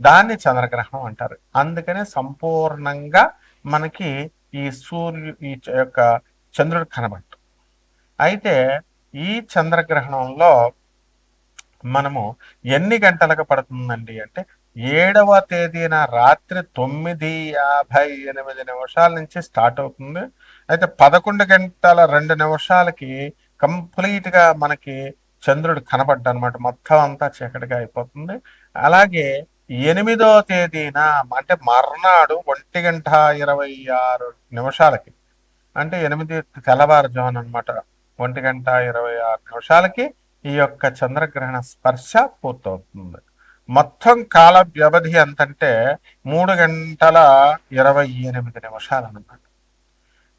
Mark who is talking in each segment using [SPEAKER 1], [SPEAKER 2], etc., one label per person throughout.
[SPEAKER 1] దాన్ని చంద్రగ్రహణం అంటారు. అందుకనే సంపూర్ణంగా మనకి ఈ సూర్యు ఈ యొక్క చంద్రుడు కనబట్టు అయితే ఈ చంద్రగ్రహణంలో మనము ఎన్ని గంటలకు పడుతుందండి అంటే ఏడవ తేదీన రాత్రి తొమ్మిది యాభై ఎనిమిది నిమిషాల నుంచి స్టార్ట్ అవుతుంది. అయితే పదకొండు గంటల రెండు నిమిషాలకి కంప్లీట్గా మనకి చంద్రుడు కనబడ్డ అనమాట మొత్తం అంతా చీకటిగా అయిపోతుంది. అలాగే ఎనిమిదో తేదీన అంటే మర్నాడు ఒంటి గంట ఇరవై ఆరు నిమిషాలకి అంటే ఎనిమిది తెల్లవారుజామున అన్నమాట ఒంటి గంట ఇరవై ఆరు నిమిషాలకి ఈ యొక్క చంద్రగ్రహణ స్పర్శ పూర్తవుతుంది. మొత్తం కాల వ్యవధి ఎంతంటే మూడు గంటల ఇరవై ఎనిమిది నిమిషాలు అన్నమాట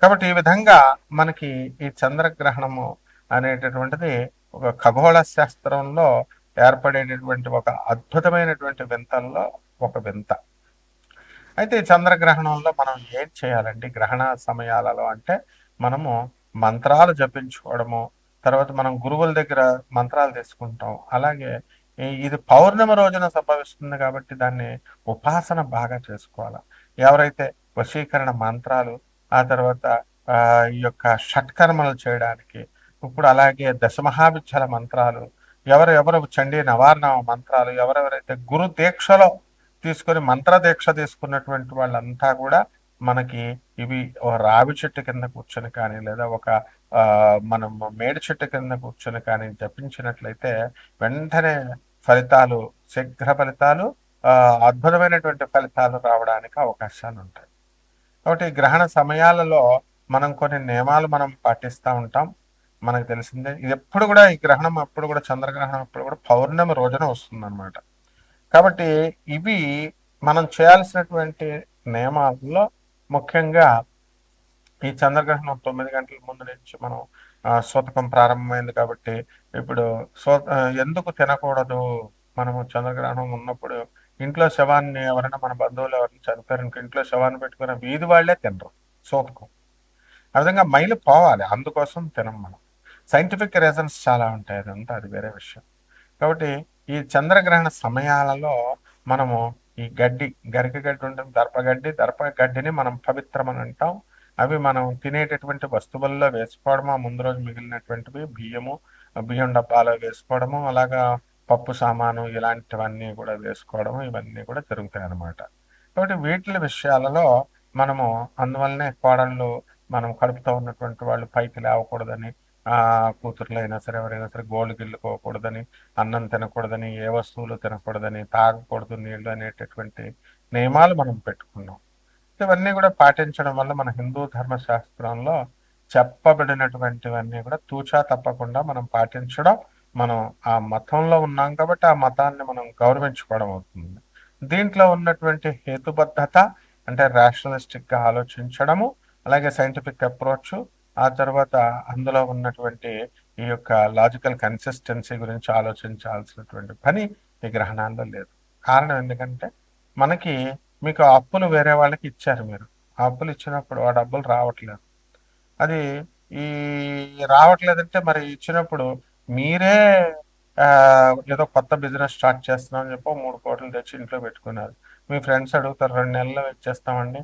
[SPEAKER 1] కాబట్టి ఈ విధంగా మనకి ఈ చంద్రగ్రహణము అనేటటువంటిది ఒక ఖగోళ శాస్త్రంలో ఏర్పడేటటువంటి ఒక అద్భుతమైనటువంటి వింతల్లో ఒక వింత. అయితే చంద్రగ్రహణంలో మనం ఏం చేయాలండి? గ్రహణ సమయాలలో అంటే మనము మంత్రాలు జపించుకోవడము తర్వాత మనం గురువుల దగ్గర మంత్రాలు తీసుకుంటాం. అలాగే ఇది పౌర్ణమి రోజున సంభవిస్తుంది కాబట్టి దాన్ని ఉపాసన బాగా చేసుకోవాలి. ఎవరైతే వశీకరణ మంత్రాలు ఆ తర్వాత ఈ యొక్క షట్కర్మలు చేయడానికి ఇప్పుడు అలాగే దశమహావిద్యల మంత్రాలు ఎవరెవరు చండీ నవార్ణ మంత్రాలు ఎవరెవరైతే గురు దీక్షలో తీసుకొని మంత్ర దీక్ష తీసుకున్నటువంటి వాళ్ళంతా కూడా మనకి ఇవి ఒక రావి చెట్టు కింద కూర్చొని కానీ లేదా ఒక ఆ మనం మేడి చెట్టు కింద కూర్చొని కానీ జపించినట్లయితే వెంటనే ఫలితాలు శీఘ్ర ఫలితాలు అద్భుతమైనటువంటి ఫలితాలు రావడానికి అవకాశాలు ఉంటాయి. కాబట్టి గ్రహణ సమయాలలో మనం కొన్ని నియమాలు మనం పాటిస్తూ ఉంటాం. మనకు తెలిసిందే. ఇది ఎప్పుడు కూడా ఈ గ్రహణం అప్పుడు కూడా చంద్రగ్రహణం అప్పుడు కూడా పౌర్ణమి రోజున వస్తుందన్నమాట. కాబట్టి ఇవి మనం చేయాల్సినటువంటి నియమాల్లో ముఖ్యంగా ఈ చంద్రగ్రహణం తొమ్మిది గంటల ముందు నుంచి మనం సూతకం ప్రారంభమైంది కాబట్టి ఇప్పుడు సో ఎందుకు తినకూడదు? మనము చంద్రగ్రహణం ఉన్నప్పుడు ఇంట్లో శవాన్ని ఎవరైనా మన బంధువులు ఎవరైనా చనిపోయారు ఇంట్లో శవాన్ని పెట్టుకున్న వీధి వాళ్ళే తినరు సూతకం ఆ విధంగా మైలు పోవాలి. అందుకోసం తినం మనం. సైంటిఫిక్ రీజన్స్ చాలా ఉంటాయి అదంతా అది వేరే విషయం. కాబట్టి ఈ చంద్రగ్రహణ సమయాలలో మనము ఈ గడ్డి గరిక గడ్డి ఉంటుంది దర్పగడ్డి దర్ప గడ్డిని మనం పవిత్రమని అంటాం. అవి మనం తినేటటువంటి వస్తువుల్లో వేసుకోవడము ఆ ముందు రోజు మిగిలినటువంటివి బియ్యము బియ్యం డబ్బాలో వేసుకోవడము అలాగా పప్పు సామాను ఇలాంటివన్నీ కూడా వేసుకోవడము ఇవన్నీ కూడా జరుగుతాయి అన్నమాట కాబట్టి వీటి విషయాలలో మనము అందువల్లనే కోడళ్ళు మనం కడుపుతో ఉన్నటువంటి వాళ్ళు పైకి లేవకూడదని కూతుర్లు అయినా సరే ఎవరైనా సరే గోల్డ్ గిల్లుకోకూడదని అన్నం తినకూడదని ఏ వస్తువులు తినకూడదని తాగకూడదు నీళ్ళు అనేటటువంటి నియమాలు మనం పెట్టుకున్నాం. ఇవన్నీ కూడా పాటించడం వల్ల మన హిందూ ధర్మశాస్త్రంలో చెప్పబడినటువంటివన్నీ కూడా తూచా తప్పకుండా మనం పాటించడం మనం ఆ మతంలో ఉన్నాం కాబట్టి ఆ మతాన్ని మనం గౌరవించుకోవడం అవుతుంది. దీంట్లో ఉన్నటువంటి హేతుబద్ధత అంటే రేషనలిస్టిక్గా ఆలోచించడము అలాగే సైంటిఫిక్ అప్రోచ్ ఆ తర్వాత అందులో ఉన్నటువంటి ఈ యొక్క లాజికల్ కన్సిస్టెన్సీ గురించి ఆలోచించాల్సినటువంటి పని ఈ గ్రహణాల్లో లేదు. కారణం ఎందుకంటే మనకి మీకు అప్పులు వేరే వాళ్ళకి ఇచ్చారు మీరు. ఆ అప్పులు ఇచ్చినప్పుడు ఆ డబ్బులు రావట్లేదు. అది ఈ రావట్లేదంటే మరి ఇచ్చినప్పుడు మీరే ఏదో కొత్త బిజినెస్ స్టార్ట్ చేస్తున్నాం అని చెప్పి మూడు కోట్లు తెచ్చి ఇంట్లో పెట్టుకున్నారు. మీ ఫ్రెండ్స్ అడుగుతారు రెండు నెలల్లో ఇచ్చేస్తామండి.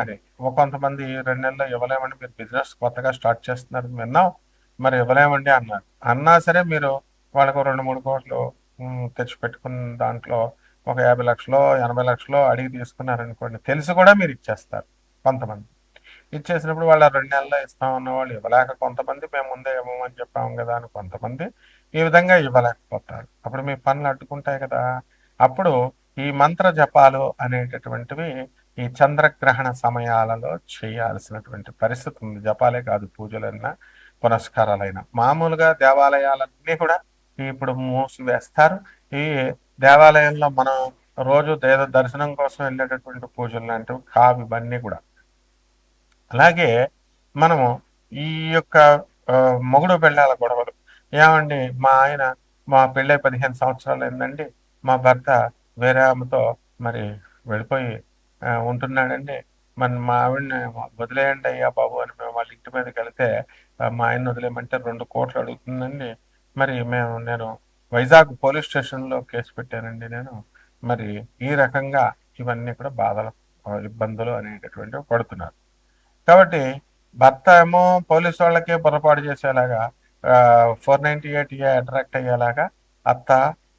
[SPEAKER 1] అని కొంతమంది రెండు నెలల్లో ఇవ్వలేమండి మీరు బిజినెస్ కొత్తగా స్టార్ట్ చేస్తున్నారు విన్నాం. మరి ఇవ్వలేమండి అన్నారు. అన్నా సరే మీరు వాళ్ళకు రెండు మూడు కోట్లు తెచ్చిపెట్టుకున్న దాంట్లో ఒక యాభై లక్షలు ఎనభై లక్షలు అడిగి తీసుకున్నారనుకోండి తెలిసి కూడా మీరు ఇచ్చేస్తారు కొంతమంది. ఇచ్చేసినప్పుడు వాళ్ళ రెండు నెలల్లో ఇస్తాం వాళ్ళు ఇవ్వలేక కొంతమంది మేము ముందే ఇవ్వమని చెప్పాము కదా అని కొంతమంది ఈ విధంగా ఇవ్వలేకపోతారు. అప్పుడు మీ పనులు అడ్డుకుంటాయి కదా. అప్పుడు ఈ మంత్ర జపాలు అనేటటువంటివి ఈ చంద్రగ్రహణ సమయాలలో చేయాల్సినటువంటి పరిస్థితి ఉంది. జపాలే కాదు పూజలైనా పునస్కారాలైనా. మామూలుగా దేవాలయాలన్నీ కూడా ఇప్పుడు మూసివేస్తారు. ఈ దేవాలయంలో మనం రోజు దేవ దర్శనం కోసం వెళ్ళేటటువంటి పూజలు లాంటివి కావు ఇవన్నీ కూడా. అలాగే మనము ఈ యొక్క మొగుడు పెళ్ళాల గొడవలు. ఏమండి మా ఆయన మా పెళ్ళై పదిహేను సంవత్సరాలు ఏందండి మా భర్త వేరే ఆమెతో మరి వెళ్ళిపోయి ఉంటున్నాడండి. మన మా ఆవిడని వదిలేయండి అయ్యా బాబు అని మేము వాళ్ళ ఇంటి మీదకి వెళితే మా ఆయన వదిలేయమంటే రెండు కోట్లు అడుగుతుందండి. మరి మేము నేను వైజాగ్ పోలీస్ స్టేషన్లో కేసు పెట్టానండి నేను. మరి ఈ రకంగా ఇవన్నీ కూడా బాధలు ఇబ్బందులు అనేటటువంటివి పడుతున్నారు. కాబట్టి భర్త ఏమో పోలీస్ వాళ్ళకే పొరపాటు చేసేలాగా ఫోర్ నైన్టీ ఎయిట్ అట్రాక్ట్ అయ్యేలాగా అత్త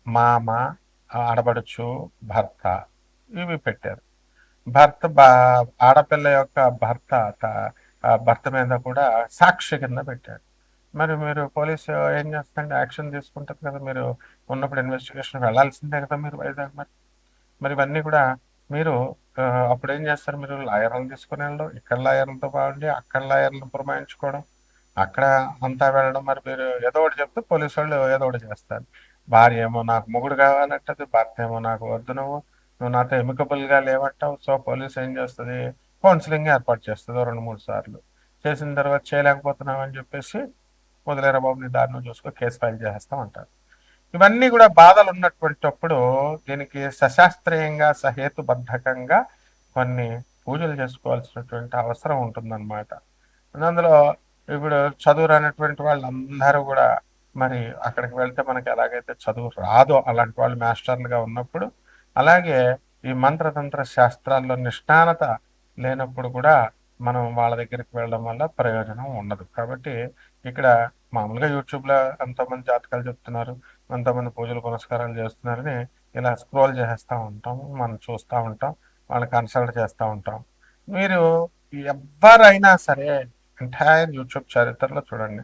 [SPEAKER 1] మామ ఆడబడుచు భర్త ఇవి పెట్టారు. భర్త ఆడపిల్ల యొక్క భర్త భర్త మీద కూడా సాక్షి కింద పెట్టాడు మరి మీరు పోలీసు ఏం చేస్తారంటే యాక్షన్ తీసుకుంటారు కదా మీరు. ఉన్నప్పుడు ఇన్వెస్టిగేషన్ వెళ్ళాల్సిందే కదా మీరు వైజాగ్ మరి. మరి ఇవన్నీ కూడా మీరు అప్పుడు ఏం చేస్తారు మీరు? లాయర్లు తీసుకుని వెళ్ళడం ఇక్కడ లాయర్లతో బాగుండి అక్కడ లాయర్లను పురమాయించుకోవడం అక్కడ అంతా వెళ్ళడం. మరి మీరు ఏదో ఒకటి చెప్తే పోలీసు వాళ్ళు ఏదో ఒకటి చేస్తారు. భార్య ఏమో నాకు మొగుడు కావాలంటది భర్త ఏమో నాకు వద్దు నువ్వు. నువ్వు నాతో ఎమికబుల్గా లేవంటావు సో పోలీస్ ఏం చేస్తుంది? కౌన్సిలింగ్ ఏర్పాటు చేస్తుంది రెండు మూడు సార్లు. చేసిన తర్వాత చేయలేకపోతున్నావు అని చెప్పేసి వదిలేరా బాబు నీ దారిని చూసుకో కేసు ఫైల్ చేసేస్తాం అంటారు ఇవన్నీ కూడా బాధలు ఉన్నటువంటిప్పుడు దీనికి సశాస్త్రీయంగా సహేతుబద్ధకంగా కొన్ని పూజలు చేసుకోవాల్సినటువంటి అవసరం ఉంటుందన్నమాట. అందులో ఇప్పుడు చదువు రానటువంటి వాళ్ళందరూ కూడా మరి అక్కడికి వెళ్తే మనకి ఎలాగైతే చదువు రాదో అలాంటి వాళ్ళు మాస్టర్లుగా ఉన్నప్పుడు అలాగే ఈ మంత్రతంత్ర శాస్త్రాల్లో నిష్ణానత లేనప్పుడు కూడా మనం వాళ్ళ దగ్గరికి వెళ్ళడం వల్ల ప్రయోజనం ఉండదు. కాబట్టి ఇక్కడ మామూలుగా యూట్యూబ్లో ఎంతోమంది జాతకాలు చెప్తున్నారు ఎంతోమంది పూజలు పునస్కారాలు చేస్తున్నారని ఇలా స్క్రోల్ చేస్తూ ఉంటాం మనం చూస్తూ ఉంటాం వాళ్ళని కన్సల్ట్ చేస్తూ ఉంటాం. మీరు ఎవరైనా సరే ఎంటైర్ యూట్యూబ్ చరిత్రలో చూడండి.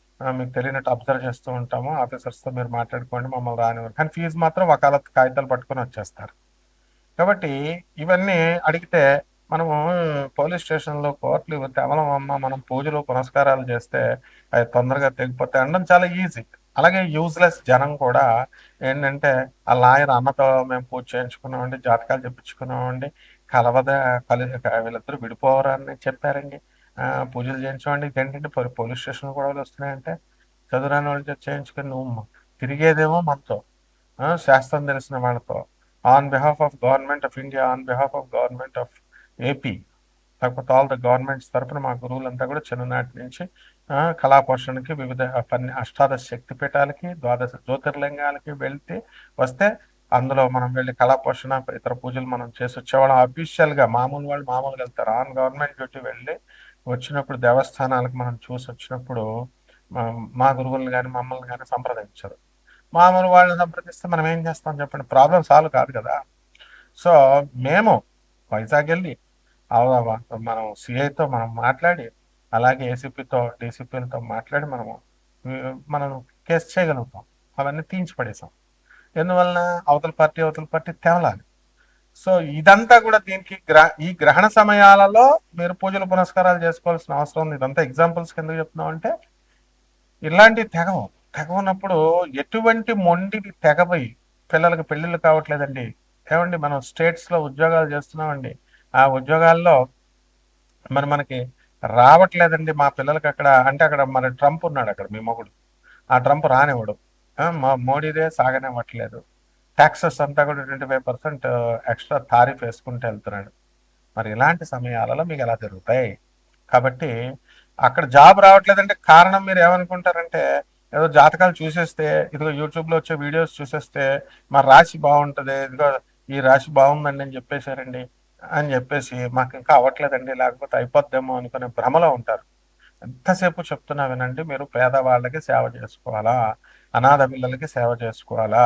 [SPEAKER 1] మీకు తెలియనట్టు అబ్జర్వ్ చేస్తూ ఉంటాము. ఆఫీసర్స్తో మీరు మాట్లాడుకోండి మమ్మల్ని రానివ్వరు. కానీ ఫీజు మాత్రం వకాలత్ కాగితాలు పట్టుకొని వచ్చేస్తారు. కాబట్టి ఇవన్నీ అడిగితే మనము పోలీస్ స్టేషన్లో కోర్టులు కేవలం అమ్మ మనం పూజలు పునస్కారాలు చేస్తే అవి తొందరగా తెగిపోతే అనడం చాలా ఈజీ. అలాగే యూజ్లెస్ జనం కూడా ఏంటంటే ఆ లాయర్ అన్నతో మేము పూజ చేయించుకున్నామండి జాతకాలు చెప్పించుకున్నామండి కలవద కలి వీళ్ళిద్దరు విడిపోవరని చెప్పారండి. పూజలు చేయించమండి. ఏంటంటే పోలీస్ స్టేషన్ గొడవలు వస్తున్నాయంటే చదువురాని వాళ్ళు చేయించుకొని నువ్వు తిరిగేదేమో మనతో. శాస్త్రం తెలిసిన వాళ్ళతో. On behalf of government of India on behalf of government of AP. లేకపోతే ఆల్ ద గవర్నమెంట్స్ తరపున మా గురువులంతా కూడా చిన్ననాటి నుంచి ఆ, వివిధ పన్ని అష్టాదశ శక్తి పీఠాలకి ద్వాదశ జ్యోతిర్లింగాలకి వెళ్తే వస్తే అందులో మనం వెళ్ళి కళాపోషణ ఇతర పూజలు మనం చేసి వచ్చేవాళ్ళం అఫీషియల్గా మామూలు వాళ్ళు మామూలుగా వెళ్తారు. ఆన్ గవర్నమెంట్ డ్యూటీ వెళ్ళి వచ్చినప్పుడు దేవస్థానాలకు మనం చూసి వచ్చినప్పుడు మా- గురువుల్ని కానీ మమ్మల్ని కానీ సంప్రదించరు. మామూలు వాళ్ళని సంప్రదిస్తే మనం ఏం చేస్తాం చెప్పండి? ప్రాబ్లం సాల్వ్ కాదు కదా. సో మేము వైజాగ్ వెళ్ళి మనం సిఐతో మనం మాట్లాడి అలాగే ఏసీపీతో డీసీపీలతో మాట్లాడి మనము మనం కేసు చేయగలుగుతాం. అవన్నీ తీయించి పడేసాం ఎందువలన? అవతల పార్టీ అవతల పార్టీ తేవలాలి. సో ఇదంతా కూడా దీనికి గ్రహ ఈ గ్రహణ సమయాలలో మీరు పూజలు పునస్కారాలు చేసుకోవాల్సిన అవసరం ఉంది ఇదంతా ఎగ్జాంపుల్స్ కింద చెప్తున్నాం అంటే ఇలాంటి తెగవు తెగవున్నప్పుడు ఎటువంటి మొండికి తెగపోయి పిల్లలకి పెళ్ళిళ్ళు కావట్లేదండి. ఏమండి మనం స్టేట్స్లో ఉద్యోగాలు చేస్తున్నామండి. ఆ ఉద్యోగాల్లో మరి మనకి రావట్లేదండి మా పిల్లలకి అక్కడ అంటే అక్కడ మన ట్రంప్ ఉన్నాడు అక్కడ మీ మొగుడు. ఆ ట్రంప్ రానివ్వడు. మా మోడీదే సాగనివ్వట్లేదు. ట్యాక్సెస్ అంతా కూడా twenty five percent uh, extra tariff వేసుకుంటూ వెళ్తున్నాడు. మరి ఇలాంటి సమయాలలో మీకు ఎలా జరుగుతాయి? కాబట్టి అక్కడ జాబ్ రావట్లేదంటే కారణం మీరు ఏమనుకుంటారంటే ఏదో జాతకాలు చూసేస్తే ఇదిగో యూట్యూబ్లో వచ్చే వీడియోస్ చూసేస్తే మా రాశి బాగుంటది ఇదిగో ఈ రాశి బాగుందండి అని చెప్పేశారండి అని చెప్పేసి మాకు ఇంకా అవ్వట్లేదండి లేకపోతే అయిపోద్దేమో అనుకునే భ్రమలో ఉంటారు. ఎంతసేపు చెప్తున్నా వినండి మీరు పేదవాళ్ళకి సేవ చేసుకోవాలా? అనాథ పిల్లలకి సేవ చేసుకోవాలా?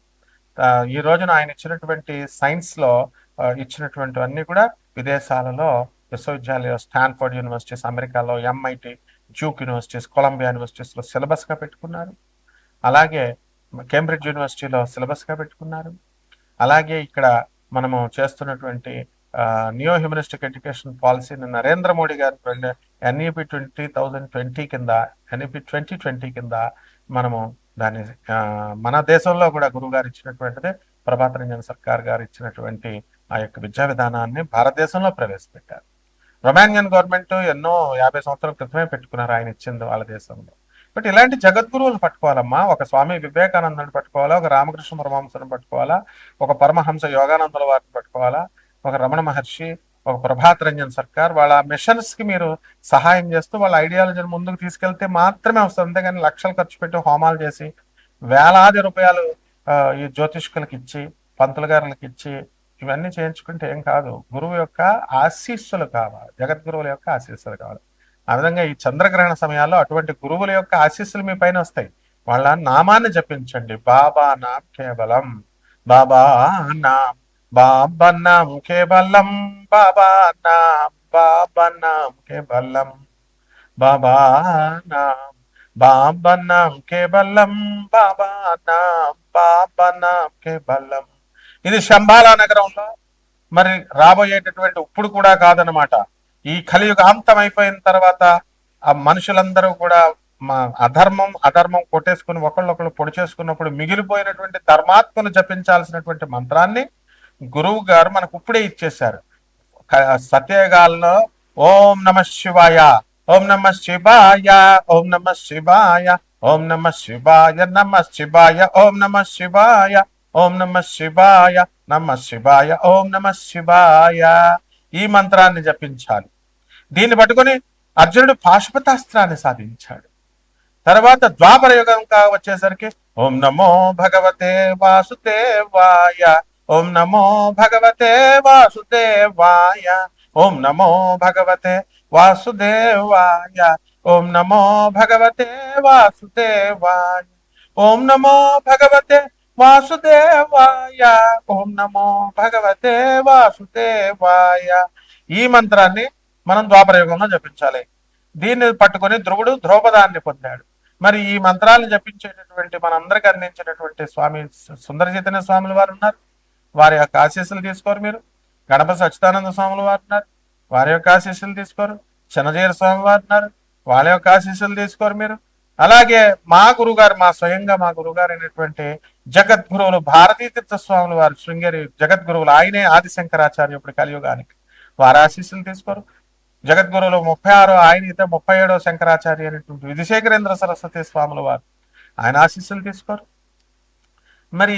[SPEAKER 1] ఈ రోజున ఆయన ఇచ్చినటువంటి సైన్స్లో ఇచ్చినటువంటి ఇచ్చినటువంటివన్నీ కూడా విదేశాలలో విశ్వవిద్యాలయ స్టాన్ఫోర్డ్ యూనివర్సిటీస్ అమెరికాలో ఎంఐటి డ్యూక్ యూనివర్సిటీస్ కొలంబియా యూనివర్సిటీస్లో సిలబస్గా పెట్టుకున్నారు. అలాగే కేంబ్రిడ్జ్ యూనివర్సిటీలో సిలబస్గా పెట్టుకున్నారు. అలాగే ఇక్కడ మనము చేస్తున్నటువంటి న్యూ హ్యూమనిస్టిక్ ఎడ్యుకేషన్ పాలసీని Narendra Modi garu NEP twenty thousand twenty కింద ఎన్ఈపి ట్వంటీ ట్వంటీ కింద మనము దాన్ని మన దేశంలో కూడా గురువు గారు ఇచ్చినటువంటిది ప్రభాత రంజన్ సర్కార్ గారు ఇచ్చినటువంటి ఆ యొక్క విద్యా విధానాన్ని భారతదేశంలో ప్రవేశపెట్టారు. రొమానియన్ గవర్నమెంట్ ఎన్నో యాభై సంవత్సరాల క్రితమే పెట్టుకున్నారు ఆయన ఇచ్చింది వాళ్ళ దేశంలో. బట్ ఇలాంటి జగద్గురువులు పట్టుకోవాలమ్మా ఒక స్వామి వివేకానందని పట్టుకోవాలా ఒక రామకృష్ణ పరమహంసను పట్టుకోవాలా ఒక పరమహంస యోగానందుల వారిని పట్టుకోవాలా ఒక రమణ మహర్షి ఒక ప్రభాత్ రంజన్ సర్కార్ వాళ్ళ మిషన్స్కి మీరు సహాయం చేస్తూ వాళ్ళ ఐడియాలజీని ముందుకు తీసుకెళ్తే మాత్రమే వస్తుంది. అంతేగాని లక్షలు ఖర్చు పెట్టి హోమాలు చేసి వేలాది రూపాయలు ఈ జ్యోతిష్కులకి ఇచ్చి పంతులు గారులకు ఇచ్చి ఇవన్నీ చేయించుకుంటే ఏం కాదు. గురువు యొక్క ఆశీస్సులు కావాలి. జగద్గురువుల యొక్క ఆశీస్సులు కావాలి. ఆ విధంగా ఈ చంద్రగ్రహణ సమయాల్లో అటువంటి గురువుల యొక్క ఆశీస్సులు మీ పైన వస్తాయి. వాళ్ళ నామాన్ని జపించండి. బాబా నామ్ కేవలం. బాబా నామ్ బాబా నామ్ కేవలం బాబా నామ్ బాబా నామ్ కేవలం బాబా నామ్ బాబా నామ్ కేవలం బాబా నామ్ కేవలం. ఇది శంబాలా నగరంలో మరి రాబోయేటటువంటి ఇప్పుడు కూడా కాదనమాట ఈ కలియుగ అంతం అయిపోయిన తర్వాత ఆ మనుషులందరూ కూడా మా అధర్మం అధర్మం కొట్టేసుకుని ఒకళ్ళొకళ్ళు పొడి చేసుకున్నప్పుడు మిగిలిపోయినటువంటి ధర్మాత్మను జపించాల్సినటువంటి మంత్రాన్ని గురువు గారు మనకు ఇప్పుడే ఇచ్చేశారు. సత్యగాల్లో ఓం నమ శివాయ ఓం నమ శివాయ ఓం నమ శివాయ ఓం నమ శివాయ నమ శివాయ ఓం నమ శివాయ ఓం నమ శివాయ నమ శివాయ ఓం నమ శివాయ. ఈ మంత్రాన్ని జపించాలి. దీన్ని పట్టుకొని అర్జునుడు పాశుపతాస్త్రాన్ని సాధించాడు. తర్వాత ద్వాపర యుగం వచ్చేసరికి ఓం నమో భగవతే వాసుదేవాయ ఓం నమో భగవతే వాసుదేవాయ. ఓం నమో భగవతే వాసుదేవాయ. ఓం నమో భగవతే వాసుదేవాయ. ఓం నమో భగవతే వాసుదేవాయ. ఓం నమో భగవతే వాసుదేవాయ. ఈ మంత్రాన్ని మనం ద్వాపరయుగంలో జపించాలి. దీన్ని పట్టుకొని ధ్రువుడు ద్రౌపదాన్ని పొందాడు. మరి ఈ మంత్రాలను జపించేటటువంటి మనందరికి అందించినటువంటి స్వామి సుందర చైతన్య స్వాముల వారు ఉన్నారు. వారి యొక్క ఆశీస్సులు తీసుకోరు మీరు. గణపతి సచ్చిదానంద స్వాములు వారు వారి యొక్క ఆశీస్సులు తీసుకోరు. చిన్నజీర స్వామి వారు వాళ్ళ యొక్క ఆశీస్సులు తీసుకోరు మీరు. అలాగే మా గురుగారు మా స్వయంగా మా గురుగారు అయినటువంటి జగద్గురువులు భారతీ తీర్థ స్వాములు వారు శృంగేరి జగద్గురువులు ఆయనే ఆదిశంకరాచార్య ఇప్పుడు కలియుగానికి. వారి ఆశీస్సులు తీసుకోరు. జగద్గురువులు ముప్పై ఆరో ఆయన అయితే ముప్పై ఏడో శంకరాచార్య అనేటువంటి విధిశేఖరేంద్ర సరస్వతి స్వాముల వారు. ఆయన ఆశీస్సులు తీసుకోరు. మరి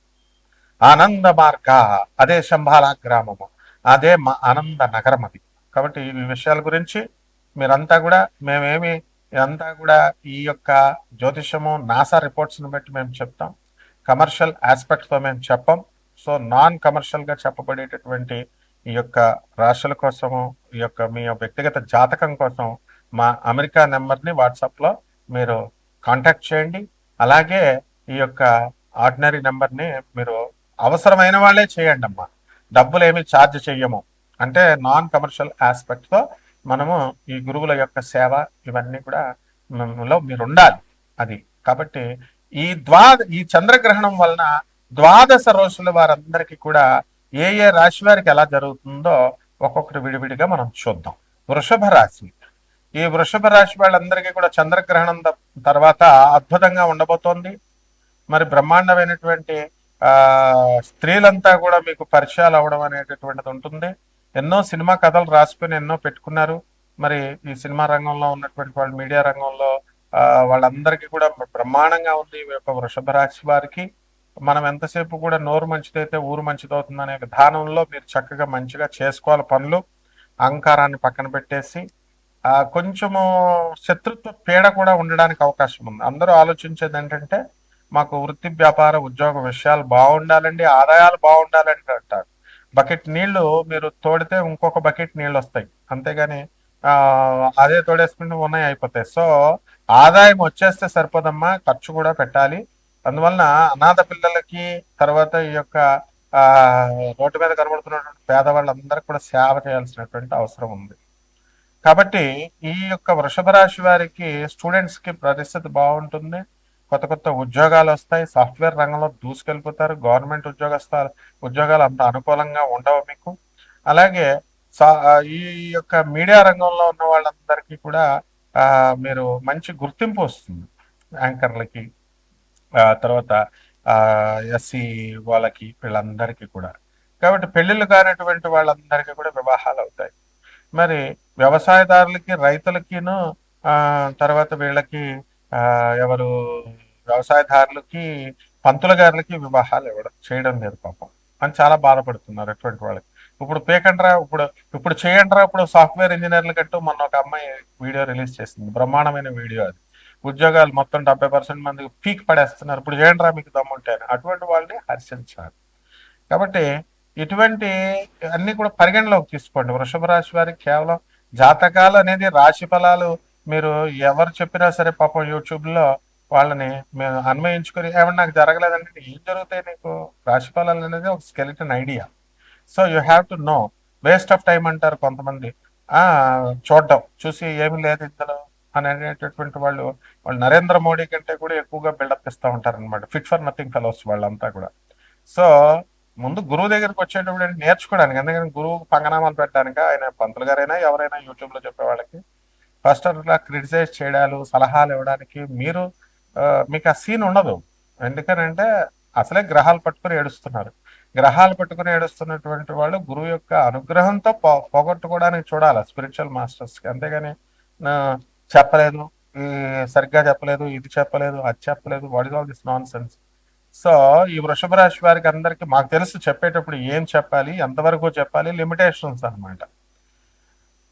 [SPEAKER 1] ఆనంద మార్గ అదే శంభాల గ్రామము అదే మా ఆనంద నగరం అది. కాబట్టి ఈ విషయాల గురించి మీరంతా కూడా మేమేమి ఇదంతా కూడా ఈ యొక్క జ్యోతిషము నాసా రిపోర్ట్స్ని బట్టి మేము చెప్తాం. కమర్షియల్ ఆస్పెక్ట్తో మేము చెప్పం. సో నాన్ కమర్షియల్గా చెప్పబడేటటువంటి ఈ యొక్క రాశుల కోసము ఈ యొక్క మీ వ్యక్తిగత జాతకం కోసం మా అమెరికా నెంబర్ని వాట్సాప్లో మీరు కాంటాక్ట్ చేయండి. అలాగే ఈ యొక్క ఆర్డినరీ నెంబర్ని మీరు అవసరమైన వాళ్ళే చేయండి అమ్మా డబ్బులు ఏమి ఛార్జ్ చెయ్యము. అంటే నాన్ కమర్షియల్ ఆస్పెక్ట్తో మనము ఈ గురువుల యొక్క సేవ ఇవన్నీ కూడా లో మీరు ఉండాలి అది కాబట్టి ఈ ద్వా ఈ చంద్రగ్రహణం వలన ద్వాదశ రోజుల వారందరికీ కూడా ఏ ఏ రాశి వారికి ఎలా జరుగుతుందో ఒక్కొక్కటి విడివిడిగా మనం చూద్దాం. వృషభ రాశి. ఈ వృషభ రాశి వాళ్ళందరికీ కూడా చంద్రగ్రహణం తర్వాత అద్భుతంగా ఉండబోతోంది. మరి బ్రహ్మాండమైనటువంటి స్త్రీలంతా కూడా మీకు పరిచయాలు అవ్వడం అనేటటువంటిది ఉంటుంది. ఎన్నో సినిమా కథలు రాసుకుని ఎన్నో పెట్టుకున్నారు. మరి ఈ సినిమా రంగంలో ఉన్నటువంటి వాళ్ళు మీడియా రంగంలో వాళ్ళందరికీ కూడా బ్రహ్మాండంగా ఉంది ఈ యొక్క వృషభ రాశి వారికి. మనం ఎంతసేపు కూడా నోరు మంచిదైతే ఊరు మంచిదవుతుంది అనే విధానంలో మీరు చక్కగా మంచిగా చేసుకోవాలి పనులు. అహంకారాన్ని పక్కన పెట్టేసి కొంచెము శత్రుత్వ పీడ కూడా ఉండడానికి అవకాశం ఉంది. అందరూ ఆలోచించేది ఏంటంటే మాకు వృత్తి వ్యాపార ఉద్యోగ విషయాలు బాగుండాలండి ఆదాయాలు బాగుండాలండి అంటారు. బకెట్ నీళ్ళు మీరు తోడితే ఇంకొక బకెట్ నీళ్ళు వస్తాయి. అంతేగాని అదే తోడేసుకుంటే ఉన్నాయి అయిపోతాయి. సో ఆదాయం వచ్చేస్తే సరిపోదమ్మా ఖర్చు కూడా పెట్టాలి. అందువలన అనాథ పిల్లలకి తర్వాత ఈ యొక్క ఆ రోడ్డు మీద కనబడుతున్నటువంటి పేదవాళ్ళందరికీ కూడా సేవ చేయాల్సినటువంటి అవసరం ఉంది. కాబట్టి ఈ యొక్క వృషభ రాశి వారికి స్టూడెంట్స్కి పరిస్థితి బాగుంటుంది. కొత్త కొత్త ఉద్యోగాలు వస్తాయి సాఫ్ట్వేర్ రంగంలో దూసుకెళ్ళిపోతారు గవర్నమెంట్ ఉద్యోగస్తారు ఉద్యోగాలు అంత అనుకూలంగా ఉండవు మీకు. అలాగే ఈ యొక్క మీడియా రంగంలో ఉన్న వాళ్ళందరికీ కూడా మీరు మంచి గుర్తింపు వస్తుంది. యాంకర్లకి తర్వాత ఎస్సీ వాళ్ళకి వీళ్ళందరికీ కూడా. కాబట్టి పెళ్ళిళ్ళు కానటువంటి వాళ్ళందరికీ కూడా వివాహాలు అవుతాయి. మరి వ్యవసాయదారులకి రైతులకిను తర్వాత వీళ్ళకి ఎవరు వ్యవసాయదారులకి పంతుల గారులకి వివాహాలు ఇవ్వడం చేయడం లేదు పాపం. అని చాలా బాధపడుతున్నారు అటువంటి వాళ్ళకి. ఇప్పుడు పేకండ్రా ఇప్పుడు ఇప్పుడు చేయండిరా ఇప్పుడు సాఫ్ట్వేర్ ఇంజనీర్లు కంటూ మొన్న ఒక అమ్మాయి వీడియో రిలీజ్ చేసింది. బ్రహ్మాండమైన వీడియో అది. ఉద్యోగాలు మొత్తం డెబ్బై పర్సెంట్ మంది పీక్ పడేస్తున్నారు. ఇప్పుడు చేయండిరా మీకు దమ్ముంటే అటువంటి వాళ్ళని హర్షించాలి. కాబట్టి ఇటువంటి అన్ని కూడా పరిగణలోకి తీసుకోండి. వృషభ రాశి వారికి కేవలం జాతకాలు అనేది రాశి ఫలాలు మీరు ఎవరు చెప్పినా సరే పాపం యూట్యూబ్లో వాళ్ళని మేము అన్వయించుకొని ఏమన్నా నాకు జరగలేదంటే ఏం జరుగుతాయి నీకు? రాశిఫలాలు అనేది ఒక skeleton idea. So you have to know. Waste of time అంటారు కొంతమంది. ఆ చూడడం. చూసి ఏమి లేదు ఇందులో అని అనేటటువంటి వాళ్ళు వాళ్ళు నరేంద్ర మోడీ కంటే కూడా ఎక్కువగా బిల్డప్ ఇస్తూ ఉంటారు అనమాట ఫిట్ ఫర్ నథింగ్ ఫెలోస్ వాళ్ళంతా కూడా. సో ముందు గురువు దగ్గరికి వచ్చేటప్పుడు నేర్చుకోవడానికి ఎందుకంటే గురువు పంగనామాలు పెట్టడానికి ఆయన పంతులు గారైనా ఎవరైనా యూట్యూబ్లో చెప్పే వాళ్ళకి ఫస్ట్ అట్లా క్రిటిసైజ్ చేయడాలు సలహాలు ఇవ్వడానికి మీరు ఆ, మీకు ఆ సీన్ ఉండదు. ఎందుకనంటే అసలే గ్రహాలు పట్టుకుని ఏడుస్తున్నారు. గ్రహాలు పట్టుకుని ఏడుస్తున్నటువంటి వాళ్ళు గురువు యొక్క అనుగ్రహంతో పోగొట్టుకోవడానికి చూడాలి స్పిరిచువల్ మాస్టర్స్కి. అంతేగాని చెప్పలేదు ఈ సరిగ్గా చెప్పలేదు ఇది చెప్పలేదు అది చెప్పలేదు what is all this nonsense so ఈ వృషభ రాశి వారికి అందరికి మాకు తెలుసు చెప్పేటప్పుడు ఏం చెప్పాలి ఎంతవరకు చెప్పాలి లిమిటేషన్స్ అన్నమాట.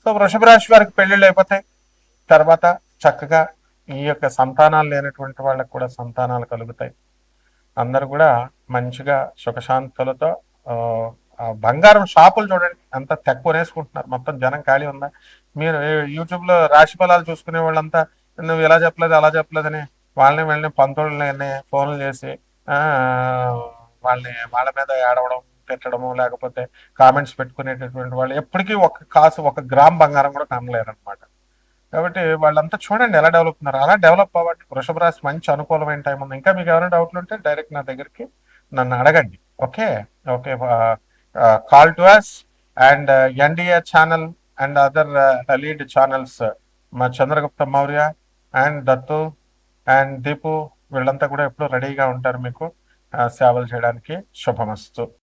[SPEAKER 1] సో వృషభ రాశి వారికి పెళ్ళిళ్ళు అయిపోతాయి. తర్వాత చక్కగా ఈ యొక్క సంతానాలు లేనటువంటి వాళ్ళకి కూడా సంతానాలు కలుగుతాయి. అందరు కూడా మంచిగా సుఖశాంతులతో బంగారం షాపులు చూడండి. అంత తక్కువ వేసుకుంటున్నారు మొత్తం జనం ఖాళీ ఉందా? మీరు యూట్యూబ్లో రాశి ఫలాలు చూసుకునే వాళ్ళంతా నువ్వు ఇలా చెప్పలేదు అలా చెప్పలేదని వాళ్ళని వెళ్ళని పంతులని ఫోన్లు చేసి వాళ్ళని వాళ్ళ మీద ఏడవడం పెట్టడము లేకపోతే కామెంట్స్ పెట్టుకునేటటువంటి వాళ్ళు ఎప్పటికీ ఒక కాసు ఒక గ్రామ్ బంగారం కూడా కనలేరు అనమాట కాబట్టి వాళ్ళంతా చూడండి ఎలా డెవలప్ ఉన్నారు. అలా డెవలప్ అవ్వండి వృషభ రాశి మంచి అనుకూలమైన టైం ఉంది. ఇంకా మీకు ఎవరైనా డౌట్లు ఉంటే డైరెక్ట్ నా దగ్గరికి నన్ను అడగండి. Okay? Okay. Call to us and NDA channel and other lead channels మా చంద్రగుప్త మౌర్య అండ్ దత్తు అండ్ దీపు వీళ్ళంతా కూడా ఎప్పుడు రెడీగా ఉంటారు మీకు. సేవలు చేయడానికి శుభమస్తు.